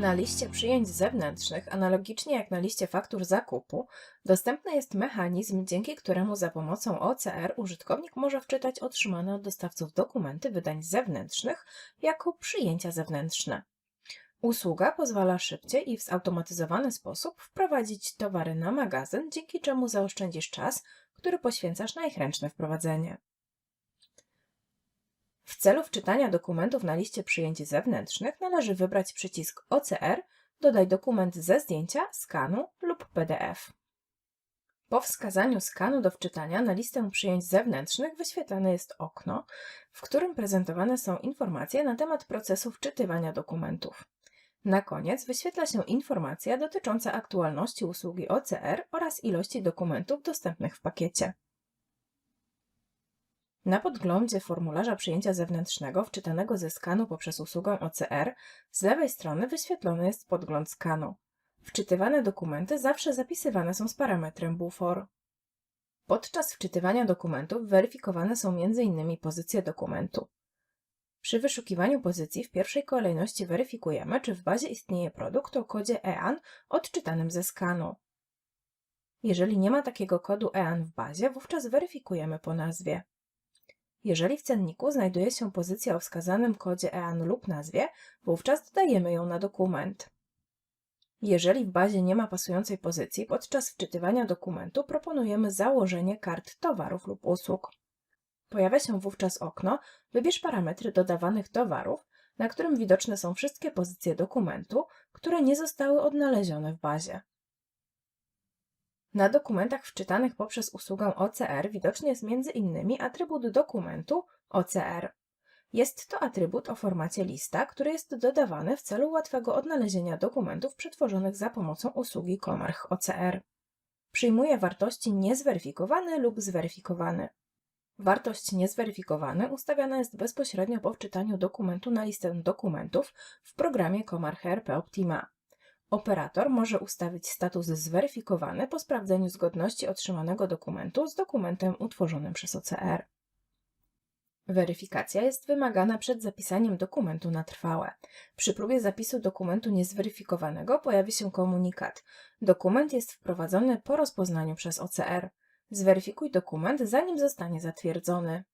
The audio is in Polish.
Na liście przyjęć zewnętrznych, analogicznie jak na liście faktur zakupu, dostępny jest mechanizm, dzięki któremu za pomocą OCR użytkownik może wczytać otrzymane od dostawców dokumenty wydań zewnętrznych jako przyjęcia zewnętrzne. Usługa pozwala szybciej i w zautomatyzowany sposób wprowadzić towary na magazyn, dzięki czemu zaoszczędzisz czas, który poświęcasz na ich ręczne wprowadzenie. W celu wczytania dokumentów na liście przyjęć zewnętrznych należy wybrać przycisk OCR, dodaj dokument ze zdjęcia, skanu lub PDF. Po wskazaniu skanu do wczytania na listę przyjęć zewnętrznych wyświetlane jest okno, w którym prezentowane są informacje na temat procesu wczytywania dokumentów. Na koniec wyświetla się informacja dotycząca aktualności usługi OCR oraz ilości dokumentów dostępnych w pakiecie. Na podglądzie formularza przyjęcia zewnętrznego wczytanego ze skanu poprzez usługę OCR z lewej strony wyświetlony jest podgląd skanu. Wczytywane dokumenty zawsze zapisywane są z parametrem BUFOR. Podczas wczytywania dokumentów weryfikowane są m.in. pozycje dokumentu. Przy wyszukiwaniu pozycji w pierwszej kolejności weryfikujemy, czy w bazie istnieje produkt o kodzie EAN odczytanym ze skanu. Jeżeli nie ma takiego kodu EAN w bazie, wówczas weryfikujemy po nazwie. Jeżeli w cenniku znajduje się pozycja o wskazanym kodzie EAN lub nazwie, wówczas dodajemy ją na dokument. Jeżeli w bazie nie ma pasującej pozycji, podczas wczytywania dokumentu proponujemy założenie kart towarów lub usług. Pojawia się wówczas okno Wybierz parametry dodawanych towarów, na którym widoczne są wszystkie pozycje dokumentu, które nie zostały odnalezione w bazie. Na dokumentach wczytanych poprzez usługę OCR widoczny jest m.in. atrybut dokumentu OCR. Jest to atrybut o formacie lista, który jest dodawany w celu łatwego odnalezienia dokumentów przetworzonych za pomocą usługi Comarch OCR. Przyjmuje wartości niezweryfikowane lub zweryfikowane. Wartość niezweryfikowane ustawiana jest bezpośrednio po wczytaniu dokumentu na listę dokumentów w programie Comarch RP Optima. Operator może ustawić status zweryfikowany po sprawdzeniu zgodności otrzymanego dokumentu z dokumentem utworzonym przez OCR. Weryfikacja jest wymagana przed zapisaniem dokumentu na trwałe. Przy próbie zapisu dokumentu niezweryfikowanego pojawi się komunikat. Dokument jest wprowadzony po rozpoznaniu przez OCR. Zweryfikuj dokument, zanim zostanie zatwierdzony.